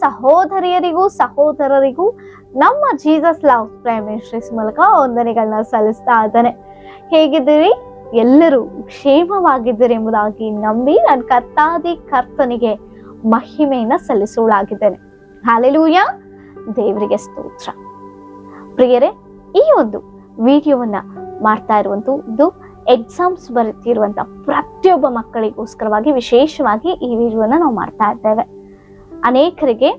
ಸಹೋದರಿಯರಿಗೂ, ಸಹೋದರರಿಗೂ ನಮ್ಮ Jesus love prime ministries ಮೂಲಕ ವಂದನೆಗಳನ್ನ ಸಲ್ಲಿಸ್ತಾ ಇದ್ದಾನೆ. ಹೇಗಿದ್ದೀರಿ? ಎಲ್ಲರೂ ಕ್ಷೇಮವಾಗಿದ್ದೀರಿ ಎಂಬುದಾಗಿ ನಂಬಿ ನನ್ನ ಕರ್ತಾದಿ ಕರ್ತನಿಗೆ ಮಹಿಮೆಯನ್ನ ಸಲ್ಲಿಸುವಳಾಗಿದ್ದೇನೆ ಹಾಲೆಲೂಯ! ದೇವರಿಗೆ ಸ್ತೋತ್ರ. ಪ್ರಿಯರೇ, ಈ ಒಂದು ವಿಡಿಯೋವನ್ನ ಮಾಡ್ತಾ ಇರುವಂತದ್ದು ಎಕ್ಸಾಮ್ಸ್ ಬರುತ್ತಿರುವಂತ ಪ್ರತಿಯೊಬ್ಬ ಮಕ್ಕಳಿಗೋಸ್ಕರವಾಗಿ ವಿಶೇಷವಾಗಿ ಈ ವಿಡಿಯೋನ ನಾವು ಮಾಡ್ತಾ ಇದ್ದೇವೆ. ಅನೇಕರಿಗೆ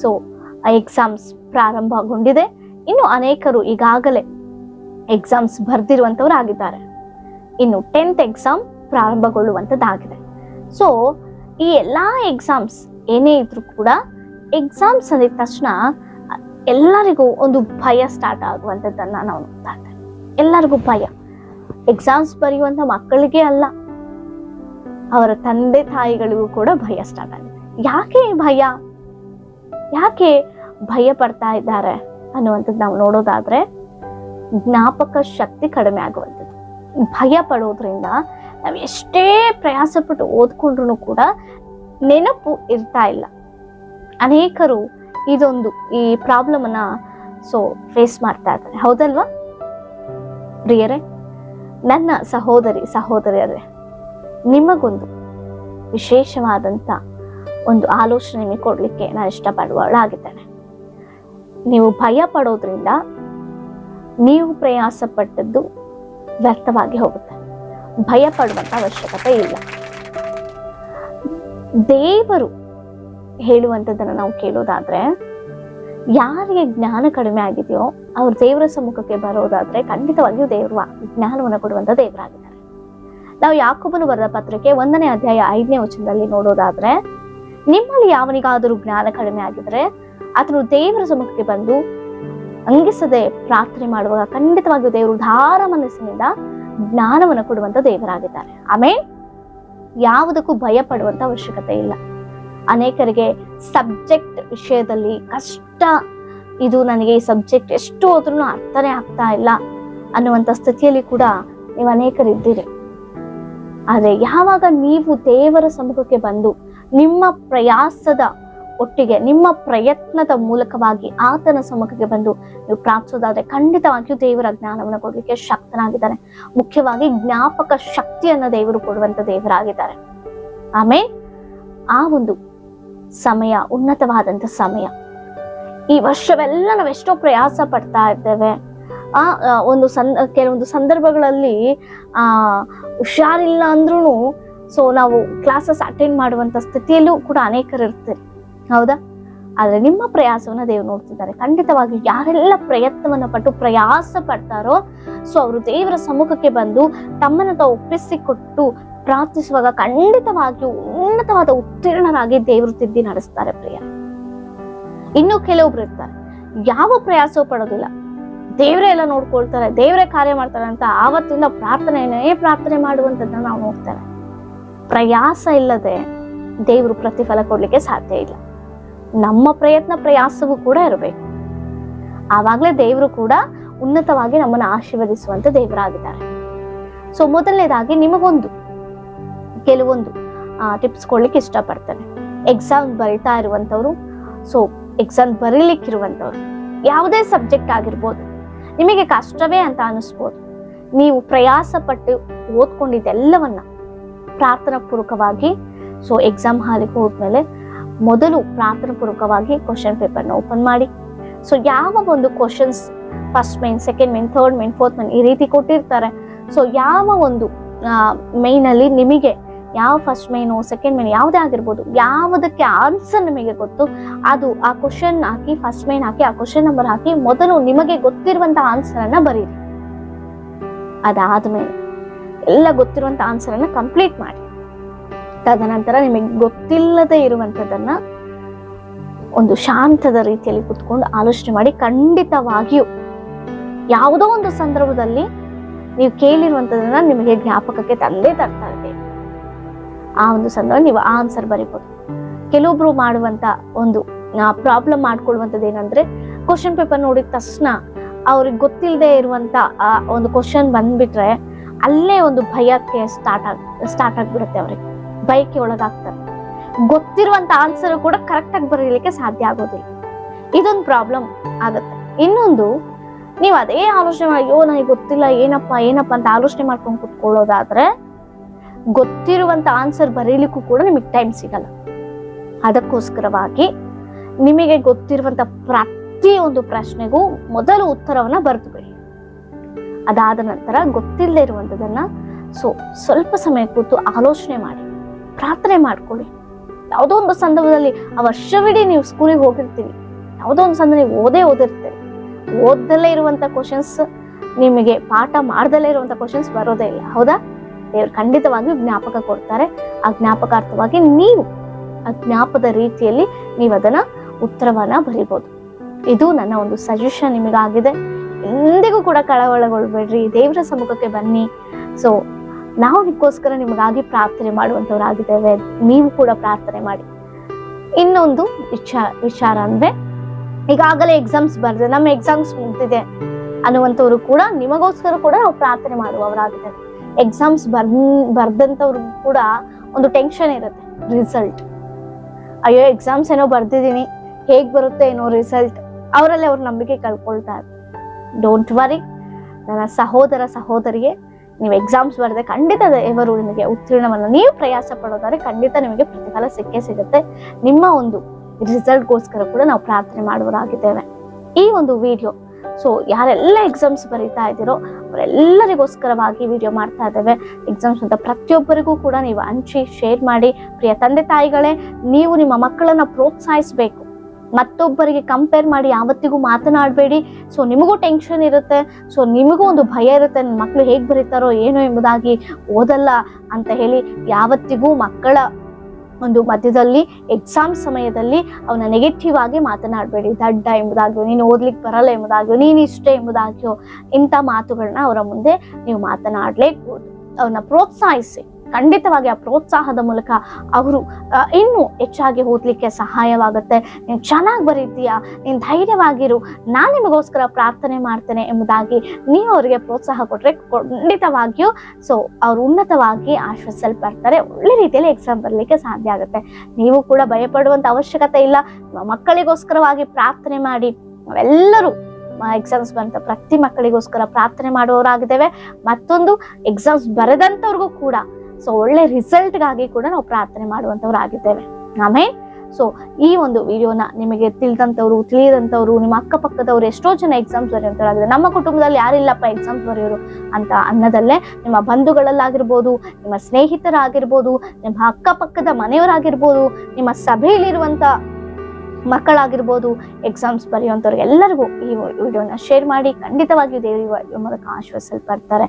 ಸೊ ಎಕ್ಸಾಮ್ಸ್ ಪ್ರಾರಂಭಗೊಂಡಿದೆ. ಇನ್ನು ಅನೇಕರು ಈಗಾಗಲೇ ಎಕ್ಸಾಮ್ಸ್ ಬರ್ದಿರುವಂತವ್ರು ಆಗಿದ್ದಾರೆ ಇನ್ನು ಟೆಂತ್ ಎಕ್ಸಾಮ್ ಪ್ರಾರಂಭಗೊಳ್ಳುವಂಥದ್ದಾಗಿದೆ ಸೊ ಈ ಎಲ್ಲಾ ಎಕ್ಸಾಮ್ಸ್ ಏನೇ ಇದ್ರೂ ಕೂಡ ಎಕ್ಸಾಮ್ಸ್ ಅಂದಿದ ತಕ್ಷಣ ಎಲ್ಲರಿಗೂ ಒಂದು ಭಯ ಸ್ಟಾರ್ಟ್ ಆಗುವಂಥದ್ದನ್ನು ನಾವು ನೋಡ್ತಾ ಇದ್ದೇವೆ. ಎಲ್ಲರಿಗೂ ಭಯ. ಎಕ್ಸಾಮ್ಸ್ ಬರೆಯುವಂಥ ಮಕ್ಕಳಿಗೆ ಅಲ್ಲ, ಅವರ ತಂದೆ ತಾಯಿಗಳಿಗೂ ಕೂಡ ಭಯ ಸ್ಟಾರ್ಟ್ ಆಗಿದೆ ಯಾಕೆ ಭಯ? ಯಾಕೆ ಭಯ ಪಡ್ತಾ ಇದ್ದಾರೆ ಅನ್ನುವಂಥದ್ದು ನಾವು ನೋಡೋದಾದ್ರೆ ಜ್ಞಾಪಕ ಶಕ್ತಿ ಕಡಿಮೆ ಆಗುವಂಥದ್ದು. ಭಯ ಪಡೋದ್ರಿಂದ ನಾವು ಎಷ್ಟೇ ಪ್ರಯಾಸಪಟ್ಟು ಓದ್ಕೊಂಡ್ರು ಕೂಡ ನೆನಪು ಇರ್ತಾ ಇಲ್ಲ. ಅನೇಕರು ಇದೊಂದು ಈ ಪ್ರಾಬ್ಲಮ್ ಅನ್ನ ಸೊ ಫೇಸ್ ಮಾಡ್ತಾ ಇದ್ದಾರೆ. ಹೌದಲ್ವಾ? ಪ್ರಿಯರೇ, ನನ್ನ ಸಹೋದರಿ, ಸಹೋದರಿಯರೇ, ನಿಮಗೊಂದು ವಿಶೇಷವಾದಂತ ಒಂದು ಆಲೋಚನೆ ನಿಮಗೆ ಕೊಡಲಿಕ್ಕೆ ನಾನು ಇಷ್ಟಪಡುವಳಾಗಿದ್ದೇನೆ ನೀವು ಭಯ ಪಡೋದ್ರಿಂದ ನೀವು ಪ್ರಯಾಸ ಪಟ್ಟದ್ದು ವ್ಯರ್ಥವಾಗಿ ಹೋಗುತ್ತೆ. ಭಯ ಪಡುವಂಥ ಅವಶ್ಯಕತೆ ಇಲ್ಲ. ದೇವರು ಹೇಳುವಂಥದ್ದನ್ನು ನಾವು ಕೇಳೋದಾದ್ರೆ, ಯಾರಿಗೆ ಜ್ಞಾನ ಕಡಿಮೆ ಆಗಿದೆಯೋ ಅವ್ರು ದೇವರ ಸಮ್ಮುಖಕ್ಕೆ ಬರೋದಾದ್ರೆ ಖಂಡಿತವಾಗಿಯೂ ದೇವರು ಜ್ಞಾನವನ್ನು ಕೊಡುವಂಥ ದೇವರಾಗಿದ್ದಾರೆ. ನಾವು ಯಾಕೊಬ್ಬನು ಬರೆದ ಪತ್ರಿಕೆ ಒಂದನೇ ಅಧ್ಯಾಯ ಐದನೇ ವಚನದಲ್ಲಿ ನೋಡೋದಾದ್ರೆ ನಿಮ್ಮಲ್ಲಿ ಯಾವನಿಗಾದರೂ ಜ್ಞಾನ ಕಡಿಮೆ ಆಗಿದ್ರೆ ಆತನು ದೇವರ ಸಮ್ಮುಖಕ್ಕೆ ಬಂದು ಅಂಗಿಸದೆ ಪ್ರಾರ್ಥನೆ ಮಾಡುವಾಗ ಖಂಡಿತವಾಗಿಯೂ ದೇವರು ಧಾರ ಮನಸ್ಸಿನಿಂದ ಜ್ಞಾನವನ್ನು ಕೊಡುವಂತ ದೇವರಾಗಿದ್ದಾರೆ. ಆಮೇಲೆ ಯಾವುದಕ್ಕೂ ಭಯ ಪಡುವಂತ ಅವಶ್ಯಕತೆ ಇಲ್ಲ. ಅನೇಕರಿಗೆ ಸಬ್ಜೆಕ್ಟ್ ವಿಷಯದಲ್ಲಿ ಕಷ್ಟ. ಇದು ನನಗೆ ಈ ಸಬ್ಜೆಕ್ಟ್ ಎಷ್ಟು ಹೋದ್ರೂ ಅರ್ಥನೇ ಆಗ್ತಾ ಇಲ್ಲ ಅನ್ನುವಂಥ ಸ್ಥಿತಿಯಲ್ಲಿ ಕೂಡ ನೀವು ಅನೇಕರಿದ್ದೀರಿ. ಆದ್ರೆ ಯಾವಾಗ ನೀವು ದೇವರ ಸಮ್ಮುಖಕ್ಕೆ ಬಂದು ನಿಮ್ಮ ಪ್ರಯಾಸದ ಒಟ್ಟಿಗೆ, ನಿಮ್ಮ ಪ್ರಯತ್ನದ ಮೂಲಕವಾಗಿ ಆತನ ಸಮ್ಮುಖಕ್ಕೆ ಬಂದು ನೀವು ಪ್ರಾರ್ಥಿಸೋದಾದ್ರೆ ಖಂಡಿತವಾಗಿಯೂ ದೇವರ ಜ್ಞಾನವನ್ನು ಕೊಡಲಿಕ್ಕೆ ಶಕ್ತನಾಗಿದ್ದಾನೆ. ಮುಖ್ಯವಾಗಿ ಜ್ಞಾಪಕ ಶಕ್ತಿಯನ್ನು ದೇವರು ಕೊಡುವಂತ ದೇವರಾಗಿದ್ದಾರೆ. ಆಮೇಲೆ ಆ ಒಂದು ಸಮಯ, ಉನ್ನತವಾದಂತ ಸಮಯ. ಈ ವರ್ಷವೆಲ್ಲ ನಾವು ಎಷ್ಟೋ ಪ್ರಯಾಸ ಪಡ್ತಾ ಇದ್ದೇವೆ. ಆ ಒಂದು ಸನ್, ಕೆಲವೊಂದು ಸಂದರ್ಭಗಳಲ್ಲಿ, ಆ, ಹುಷಾರಿಲ್ಲ ಅಂದ್ರೂ ಸೊ ನಾವು ಕ್ಲಾಸಸ್ ಅಟೆಂಡ್ ಮಾಡುವಂತ ಸ್ಥಿತಿಯಲ್ಲೂ ಕೂಡ ಅನೇಕರು ಇರ್ತೀರಿ. ಹೌದಾ? ಆದ್ರೆ ನಿಮ್ಮ ಪ್ರಯಾಸವನ್ನ ದೇವ್ರು ನೋಡ್ತಿದ್ದಾರೆ. ಖಂಡಿತವಾಗಿ ಯಾರೆಲ್ಲ ಪ್ರಯತ್ನವನ್ನ ಪಟ್ಟು ಪ್ರಯಾಸ ಪಡ್ತಾರೋ ಸೊ ಅವರು ದೇವರ ಸಮ್ಮುಖಕ್ಕೆ ಬಂದು ತಮ್ಮನ್ನ ತಾವು ಒಪ್ಪಿಸಿಕೊಟ್ಟು ಪ್ರಾರ್ಥಿಸುವಾಗ ಖಂಡಿತವಾಗಿಯೂ ಉನ್ನತವಾದ ಉತ್ತೀರ್ಣರಾಗಿ ದೇವರು ತಿದ್ದಿ ನಡೆಸ್ತಾರೆ ಪ್ರಿಯ. ಇನ್ನು ಕೆಲವೊಬ್ರು ಇರ್ತಾರೆ. ಯಾವ ಪ್ರಯಾಸವೂ ಪಡೋದಿಲ್ಲ. ದೇವರೇ ಎಲ್ಲ ನೋಡ್ಕೊಳ್ತಾರೆ, ದೇವರೇ ಕಾರ್ಯ ಮಾಡ್ತಾರೆ ಅಂತ ಆವತ್ತಿಂದ ಪ್ರಾರ್ಥನೆಯನ್ನೇ ಪ್ರಾರ್ಥನೆ ಮಾಡುವಂತದ್ದನ್ನ ನಾವು ನೋಡ್ತೇವೆ. ಪ್ರಯಾಸ ಇಲ್ಲದೆ ದೇವರು ಪ್ರತಿಫಲ ಕೊಡ್ಲಿಕ್ಕೆ ಸಾಧ್ಯ ಇಲ್ಲ. ನಮ್ಮ ಪ್ರಯತ್ನ ಪ್ರಯಾಸವೂ ಕೂಡ ಇರಬೇಕು. ಆವಾಗಲೇ ದೇವರು ಕೂಡ ಉನ್ನತವಾಗಿ ನಮ್ಮನ್ನು ಆಶೀರ್ವದಿಸುವಂತ ದೇವರಾಗಿದ್ದಾರೆ. ಸೊ ಮೊದಲನೇದಾಗಿ ನಿಮಗೊಂದು, ಕೆಲವೊಂದು ಟಿಪ್ಸ್ ಕೊಡ್ಲಿಕ್ಕೆ ಇಷ್ಟಪಡ್ತೇನೆ. ಎಕ್ಸಾಮ್ ಬರಿತಾ ಇರುವಂಥವ್ರು ಸೊ ಎಕ್ಸಾಮ್ ಬರೀಲಿಕ್ಕಿರುವಂತವ್ರು ಯಾವುದೇ ಸಬ್ಜೆಕ್ಟ್ ಆಗಿರ್ಬೋದು, ನಿಮಗೆ ಕಷ್ಟವೇ ಅಂತ ಅನಿಸ್ಬೋದು, ನೀವು ಪ್ರಯಾಸ ಪಟ್ಟು ಓದ್ಕೊಂಡಿದ್ದೆಲ್ಲವನ್ನ ಪ್ರಾರ್ಥನಾ ಪೂರ್ವಕವಾಗಿ ಸೊ ಎಕ್ಸಾಮ್ ಹಾಲಿಗೆ ಹೋದ್ಮೇಲೆ ಮೊದಲು ಪ್ರಾರ್ಥನಾ ಪೂರ್ವಕವಾಗಿ ಕ್ವಶನ್ ಪೇಪರ್ನ ಓಪನ್ ಮಾಡಿ. ಸೊ ಯಾವ ಒಂದು questions first main second main third main fourth main ಈ ರೀತಿ ಕೊಟ್ಟಿರ್ತಾರೆ. ಸೊ ಯಾವ ಒಂದು ಮೈನ್ ಅಲ್ಲಿ ನಿಮಗೆ ಯಾವ ಫಸ್ಟ್ ಮೈನು ಸೆಕೆಂಡ್ ಮೈನ್ ಯಾವುದೇ ಆಗಿರ್ಬೋದು, ಯಾವುದಕ್ಕೆ ಆನ್ಸರ್ ನಿಮಗೆ ಗೊತ್ತು, ಅದು ಆ ಕ್ವಶನ್ ಹಾಕಿ ಫಸ್ಟ್ ಮೈನ್ ಹಾಕಿ, ಆ ಕ್ವಶನ್ ನಂಬರ್ ಹಾಕಿ ಮೊದಲು ನಿಮಗೆ ಗೊತ್ತಿರುವಂತಹ ಆನ್ಸರ್ ಅನ್ನ ಬರೀರಿ. ಅದಾದ್ಮೇಲೆ. ಎಲ್ಲ ಗೊತ್ತಿರುವಂತ ಆನ್ಸರ್ ಅನ್ನ ಕಂಪ್ಲೀಟ್ ಮಾಡಿ. ತದನಂತರ ನಿಮಗೆ ಗೊತ್ತಿಲ್ಲದೆ ಇರುವಂತದನ್ನ ಒಂದು ಶಾಂತದ ರೀತಿಯಲ್ಲಿ ಕುತ್ಕೊಂಡು ಆಲೋಚನೆ ಮಾಡಿ ಖಂಡಿತವಾಗಿಯೂ ಯಾವುದೋ ಒಂದು ಸಂದರ್ಭದಲ್ಲಿ ನೀವು ಕೇಳಿರುವಂತದನ್ನ ನಿಮಗೆ ಜ್ಞಾಪಕಕ್ಕೆ ತಂದೇ ತರ್ತಾ ಇದೆ ಆ ಒಂದು ಸಂದರ್ಭ ನೀವು ಆನ್ಸರ್ ಬರಿಬೋದು. ಕೆಲವೊಬ್ರು ಮಾಡುವಂತ ಒಂದು ಪ್ರಾಬ್ಲಮ್ ಮಾಡ್ಕೊಳ್ಳುವಂಥದ್ದು ಏನಂದ್ರೆ ಕ್ವಶನ್ ಪೇಪರ್ ನೋಡಿದ ತಕ್ಷಣ ಅವ್ರಿಗೆ ಗೊತ್ತಿಲ್ಲದೆ ಇರುವಂತ ಆ ಒಂದು ಕ್ವಶನ್ ಬಂದ್ಬಿಟ್ರೆ ಅಲ್ಲೇ ಒಂದು ಭಯಕ್ಕೆ ಸ್ಟಾರ್ಟ್ ಆಗ್ ಸ್ಟಾರ್ಟ್ ಆಗ್ಬಿಡುತ್ತೆ ಅವ್ರಿಗೆ. ಭಯಕ್ಕೆ ಒಳಗಾಗ್ತಾರೆ. ಗೊತ್ತಿರುವಂತ ಆನ್ಸರ್ ಕೂಡ ಕರೆಕ್ಟ್ ಆಗಿ ಬರೀಲಿಕ್ಕೆ ಸಾಧ್ಯ ಆಗೋದಿಲ್ಲ. ಇದೊಂದು ಪ್ರಾಬ್ಲಮ್ ಆಗುತ್ತೆ. ಇನ್ನೊಂದು, ನೀವು ಅದೇ ಆಲೋಚನೆ ಅಯ್ಯೋ, ನನಗೆ ಗೊತ್ತಿಲ್ಲ, ಏನಪ್ಪ ಏನಪ್ಪ ಅಂತ ಆಲೋಚನೆ ಮಾಡ್ಕೊಂಡು ಕುತ್ಕೊಳ್ಳೋದಾದ್ರೆ, ಗೊತ್ತಿರುವಂತ ಆನ್ಸರ್ ಬರೀಲಿಕ್ಕೂ ಕೂಡ ನಿಮಗೆ ಟೈಮ್ ಸಿಗಲ್ಲ. ಅದಕ್ಕೋಸ್ಕರವಾಗಿ ನಿಮಗೆ ಗೊತ್ತಿರುವಂತ ಪ್ರತಿಯೊಂದು ಪ್ರಶ್ನೆಗೂ ಮೊದಲು ಉತ್ತರವನ್ನ ಬರೆದು ಬಿಡಿ. ಅದಾದ ನಂತರ ಗೊತ್ತಿಲ್ಲದೆ ಇರುವಂಥದ್ದನ್ನ ಸೊ ಸ್ವಲ್ಪ ಸಮಯ ಕೂತು ಆಲೋಚನೆ ಮಾಡಿ, ಪ್ರಾರ್ಥನೆ ಮಾಡ್ಕೊಳ್ಳಿ. ಯಾವುದೋ ಒಂದು ಸಂದರ್ಭದಲ್ಲಿ ಆ ವರ್ಷವಿಡೀ ನೀವು ಸ್ಕೂಲಿಗೆ ಹೋಗಿರ್ತೀವಿ ಯಾವುದೋ ಒಂದು ಸಂದರ್ಭ ನೀವು ಓದೇ ಓದಿರ್ತೀರಿ. ಓದ್ದಲ್ಲೇ ಇರುವಂತ ಕ್ವಶನ್ಸ್ ನಿಮಗೆ ಪಾಠ ಮಾಡ್ದಲ್ಲೇ ಇರುವಂತ ಕ್ವಶನ್ಸ್ ಬರೋದೇ ಇಲ್ಲ. ಹೌದಾ? ದೇವ್ರು ಖಂಡಿತವಾಗಿಯೂ ಜ್ಞಾಪಕ ಕೊಡ್ತಾರೆ. ಆ ಜ್ಞಾಪಕಾರ್ಥವಾಗಿ ನೀವು ಆ ಜ್ಞಾಪದ ರೀತಿಯಲ್ಲಿ ನೀವು ಅದನ್ನ ಉತ್ತರವನ್ನ ಬರಿಬೋದು. ಇದು ನನ್ನ ಒಂದು ಸಜೆಷನ್ ನಿಮಗಾಗಿದೆ. ಎಂದಿಗೂ ಕೂಡ ಕಳವಳಗೊಳ್ಬೇಡ್ರಿ. ದೇವರ ಸಮ್ಮುಖಕ್ಕೆ ಬನ್ನಿ. ಸೊ ನಾವು ನಿಕ್ಕೋಸ್ಕರ ನಿಮಗಾಗಿ ಪ್ರಾರ್ಥನೆ ಮಾಡುವಂತವರಾಗಿದ್ದೇವೆ ನೀವು ಕೂಡ ಪ್ರಾರ್ಥನೆ ಮಾಡಿ. ಇನ್ನೊಂದು ವಿಚಾರ ವಿಚಾರ ಅಂದ್ರೆ, ಈಗಾಗಲೇ ಎಕ್ಸಾಮ್ಸ್ ಬರ್ದೆ, ನಮ್ಮ ಎಕ್ಸಾಮ್ಸ್ ಮುಗ್ದಿದೆ ಅನ್ನುವಂಥವ್ರು ಕೂಡ ನಿಮಗೋಸ್ಕರ ಕೂಡ ನಾವು ಪ್ರಾರ್ಥನೆ ಮಾಡುವವರಾಗಿದ್ದೇವೆ. ಎಕ್ಸಾಮ್ಸ್ ಬರ್ ಬರ್ದಂಥವ್ರು ಕೂಡ ಒಂದು ಟೆನ್ಷನ್ ಇರುತ್ತೆ ರಿಸಲ್ಟ್ ಅಯ್ಯೋ ಎಕ್ಸಾಮ್ಸ್ ಏನೋ ಬರ್ದಿದ್ದೀನಿ, ಹೇಗ್ ಬರುತ್ತೆ ಏನೋ ರಿಸಲ್ಟ್ ಅವರಲ್ಲಿ ಅವ್ರ ನಂಬಿಕೆ ಕಳ್ಕೊಳ್ತಾ ಇದ್ದಾರೆ ಡೋಂಟ್ ವರಿ ನನ್ನ ಸಹೋದರ ಸಹೋದರಿಗೆ ನೀವು ಎಕ್ಸಾಮ್ಸ್ ಬರದೆ ಖಂಡಿತ ದೇವರು ನಿಮಗೆ ಉತ್ತೀರ್ಣವನ್ನು ನೀವು ಪ್ರಯಾಸ ಪಡೋದಾದ್ರೆ ಖಂಡಿತ ನಿಮಗೆ ಪ್ರತಿಫಲ ಸಿಕ್ಕೇ ಸಿಗುತ್ತೆ. ನಿಮ್ಮ ಒಂದು ರಿಸಲ್ಟ್ಗೋಸ್ಕರ ಕೂಡ ನಾವು ಪ್ರಾರ್ಥನೆ ಮಾಡುವರಾಗಿದ್ದೇವೆ ಈ ಒಂದು ವಿಡಿಯೋ ಸೊ ಯಾರೆಲ್ಲ ಎಕ್ಸಾಮ್ಸ್ ಬರೀತಾ ಇದ್ದೀರೋ ಅವರೆಲ್ಲರಿಗೋಸ್ಕರವಾಗಿ ವಿಡಿಯೋ ಮಾಡ್ತಾ ಇದ್ದೇವೆ. ಎಕ್ಸಾಮ್ಸ್ ಅಂತ ಪ್ರತಿಯೊಬ್ಬರಿಗೂ ಕೂಡ ನೀವು ಹಂಚಿ ಶೇರ್ ಮಾಡಿ. ಪ್ರಿಯ ತಂದೆ ತಾಯಿಗಳೇ, ನೀವು ನಿಮ್ಮ ಮಕ್ಕಳನ್ನು ಪ್ರೋತ್ಸಾಹಿಸಬೇಕು. ಮತ್ತೊಬ್ಬರಿಗೆ ಕಂಪೇರ್ ಮಾಡಿ ಯಾವತ್ತಿಗೂ ಮಾತನಾಡಬೇಡಿ. ಸೊ ನಿಮಗೂ ಟೆನ್ಷನ್ ಇರುತ್ತೆ. ಸೊ ನಿಮಗೂ ಒಂದು ಭಯ ಇರುತ್ತೆ ನನ್ನ ಮಕ್ಕಳು ಹೇಗೆ ಬರೀತಾರೋ ಏನೋ ಎಂಬುದಾಗಿ ಓದಲ್ಲ ಅಂತ ಹೇಳಿ ಯಾವತ್ತಿಗೂ ಮಕ್ಕಳ ಒಂದು ಮಧ್ಯದಲ್ಲಿ ಎಕ್ಸಾಮ್ ಸಮಯದಲ್ಲಿ ಅವನ ನೆಗೆಟಿವ್ ಆಗಿ ಮಾತನಾಡಬೇಡಿ. ದಡ್ಡ ಎಂಬುದಾಗ್ಯೋ, ನೀನು ಓದ್ಲಿಕ್ಕೆ ಬರಲ್ಲ ಎಂಬುದಾಗ್ಯೋ, ನೀನು ಇಷ್ಟೇ ಎಂಬುದಾಗ್ಯೋ ಇಂಥ ಮಾತುಗಳನ್ನ ಅವರ ಮುಂದೆ ನೀವು ಮಾತನಾಡಲೇಕೂಡದು ಅವನ್ನ ಪ್ರೋತ್ಸಾಹಿಸಿ. ಖಂಡಿತವಾಗಿ ಆ ಪ್ರೋತ್ಸಾಹದ ಮೂಲಕ ಅವರು ಇನ್ನೂ ಹೆಚ್ಚಾಗಿ ಓದ್ಲಿಕ್ಕೆ ಸಹಾಯವಾಗುತ್ತೆ. ನೀನು ಚೆನ್ನಾಗಿ ಬರೀತೀಯಾ? ನೀನು ಧೈರ್ಯವಾಗಿರು. ನಾನು ನಿಮಗೋಸ್ಕರ ಪ್ರಾರ್ಥನೆ ಮಾಡ್ತೇನೆ ಎಂಬುದಾಗಿ ನೀವು ಅವರಿಗೆ ಪ್ರೋತ್ಸಾಹ ಕೊಟ್ಟರೆ ಖಂಡಿತವಾಗಿಯೂ ಸೊ ಅವ್ರು ಉನ್ನತವಾಗಿ ಆಶ್ವಸಿಸಲ್ಪಡ್ತಾರೆ ಒಳ್ಳೆ ರೀತಿಯಲ್ಲಿ ಎಕ್ಸಾಮ್ ಬರಲಿಕ್ಕೆ ಸಾಧ್ಯ ಆಗುತ್ತೆ. ನೀವು ಕೂಡ ಭಯಪಡುವಂತ ಅವಶ್ಯಕತೆ ಇಲ್ಲ. ಮಕ್ಕಳಿಗೋಸ್ಕರವಾಗಿ ಪ್ರಾರ್ಥನೆ ಮಾಡಿ. ನಾವೆಲ್ಲರೂ ಎಕ್ಸಾಮ್ಸ್ ಬಂತ ಪ್ರತಿ ಮಕ್ಕಳಿಗೋಸ್ಕರ ಪ್ರಾರ್ಥನೆ ಮಾಡುವವರಾಗಿದ್ದೇವೆ. ಮತ್ತೊಂದು ಎಕ್ಸಾಮ್ಸ್ ಬರೆದಂಥವ್ರಿಗೂ ಕೂಡ ಸೊ ಒಳ್ಳೆ ರಿಸಲ್ಟ್ಗಾಗಿ ಕೂಡ ನಾವು ಪ್ರಾರ್ಥನೆ ಮಾಡುವಂತವ್ರಾಗಿದ್ದೇವೆ ಆಮೇಲೆ ಸೊ ಈ ಒಂದು ವಿಡಿಯೋನ ನಿಮಗೆ ತಿಳಿದಂಥವ್ರು, ತಿಳಿಯದಂಥವ್ರು, ನಿಮ್ಮ ಅಕ್ಕಪಕ್ಕದವ್ರು ಎಷ್ಟೋ ಜನ ಎಕ್ಸಾಮ್ಸ್ ಬರೆಯುವಂಥವ್ರಾಗಿದೆ ನಮ್ಮ ಕುಟುಂಬದಲ್ಲಿ ಯಾರಿಲ್ಲಪ್ಪ ಎಕ್ಸಾಮ್ಸ್ ಬರೆಯೋರು ಅಂತ ಅನ್ನದಲ್ಲೇ ನಿಮ್ಮ ಬಂಧುಗಳಲ್ಲಾಗಿರ್ಬೋದು, ನಿಮ್ಮ ಸ್ನೇಹಿತರಾಗಿರ್ಬೋದು, ನಿಮ್ಮ ಅಕ್ಕಪಕ್ಕದ ಮನೆಯವರಾಗಿರ್ಬೋದು, ನಿಮ್ಮ ಸಭೆಯಲ್ಲಿರುವಂಥ ಮಕ್ಕಳಾಗಿರ್ಬೋದು ಎಕ್ಸಾಮ್ಸ್ ಬರೆಯುವಂಥವ್ರಿಗೆ ಎಲ್ಲರಿಗೂ ಈ ವಿಡಿಯೋನ ಶೇರ್ ಮಾಡಿ ಖಂಡಿತವಾಗಿಯೂ ದೇವರ ಮೂಲಕ ಆಶ್ವಾಸಲ್ಪಡ್ತಾರೆ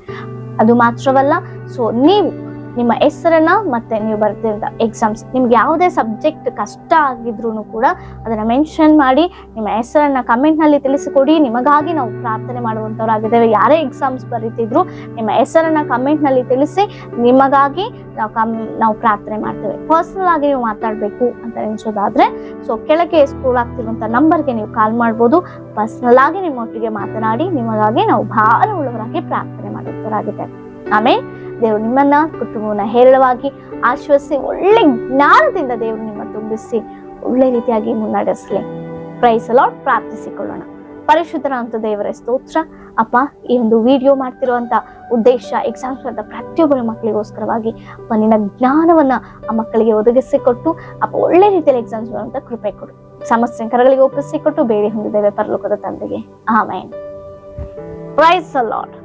ಅದು ಮಾತ್ರವಲ್ಲ ಸೊ ನೀವು ನಿಮ್ಮ ಹೆಸರನ್ನ ಮತ್ತೆ ನೀವು ಬರ್ತಿರೋ ಎಕ್ಸಾಮ್ಸ್ ನಿಮ್ಗೆ ಯಾವುದೇ ಸಬ್ಜೆಕ್ಟ್ ಕಷ್ಟ ಆಗಿದ್ರು ಕೂಡ ಅದನ್ನ ಮೆನ್ಷನ್ ಮಾಡಿ, ನಿಮ್ಮ ಹೆಸರನ್ನ ಕಮೆಂಟ್ನಲ್ಲಿ ತಿಳಿಸಿಕೊಡಿ. ನಿಮಗಾಗಿ ನಾವು ಪ್ರಾರ್ಥನೆ ಮಾಡುವಂತವರಾಗಿದ್ದೇವೆ. ಯಾರೇ ಎಕ್ಸಾಮ್ಸ್ ಬರೀತಿದ್ರು ನಿಮ್ಮ ಹೆಸರನ್ನ ಕಮೆಂಟ್ನಲ್ಲಿ ತಿಳಿಸಿ, ನಿಮಗಾಗಿ ನಾವು ಕಮ್, ನಾವು ಪ್ರಾರ್ಥನೆ ಮಾಡ್ತೇವೆ. ಪರ್ಸನಲ್ ಆಗಿ ನೀವು ಮಾತಾಡಬೇಕು ಅಂತ ಎನಿಸೋದಾದ್ರೆ ಸೊ ಕೆಳಗೆ ಸ್ಕೂಲ್ ಆಗ್ತಿರುವಂತ ನಂಬರ್ಗೆ ನೀವು ಕಾಲ್ ಮಾಡ್ಬೋದು. ಪರ್ಸನಲ್ ಆಗಿ ನಿಮ್ಮೊಟ್ಟಿಗೆ ಮಾತನಾಡಿ, ನಿಮಗಾಗಿ ನಾವು ಭಾರ ಉಳ್ಳವರಾಗಿ ಪ್ರಾರ್ಥನೆ ಮಾಡುವಂತವರಾಗಿದ್ದೇವೆ ಆಮೇಲೆ ದೇವರು ನಿಮ್ಮನ್ನ ಕುಟುಂಬವನ್ನ ಹೇರಳವಾಗಿ ಆಶ್ವಾಸಿ ಒಳ್ಳೆ ಜ್ಞಾನದಿಂದ ದೇವರು ನಿಮ್ಮ ತುಂಬಿಸಿ, ಒಳ್ಳೆ ರೀತಿಯಾಗಿ ಮುನ್ನಡೆಸಲಿ ಪ್ರೈಸ್ ಅಲಾಟ್ ಪ್ರಾರ್ಥಿಸಿಕೊಳ್ಳೋಣ. ಪರಿಶುದ್ಧರ ಅಂತ ದೇವರ, ಸ್ತೋತ್ರ. ಅಪ್ಪ, ಈ ಒಂದು ವಿಡಿಯೋ ಮಾಡ್ತಿರುವಂತ ಉದ್ದೇಶ ಎಕ್ಸಾಮ್ಸ್ ಅಂತ ಪ್ರತಿಯೊಬ್ಬರ ಮಕ್ಕಳಿಗೋಸ್ಕರವಾಗಿ ಅಪ್ಪ ಜ್ಞಾನವನ್ನ ಆ ಮಕ್ಕಳಿಗೆ ಒದಗಿಸಿಕೊಟ್ಟು ಅಪ್ಪ, ಒಳ್ಳೆ ರೀತಿಯಲ್ಲಿ ಎಕ್ಸಾಮ್ಸ್ ಬರುವಂತ ಕೃಪೆ ಕೊಡು. ಸಮಸ್ಯೆ ಕರಗಳಿಗೆ ಒಪ್ಪಿಸಿಕೊಟ್ಟು ಬೇಡಿ ಹೊಂದಿದ್ದೇವೆ ಪರಲೋಕದ ತಂದೆಗೆ. ಆಮೇನ್ ಪ್ರೈಸ್ ಅಲಾಟ್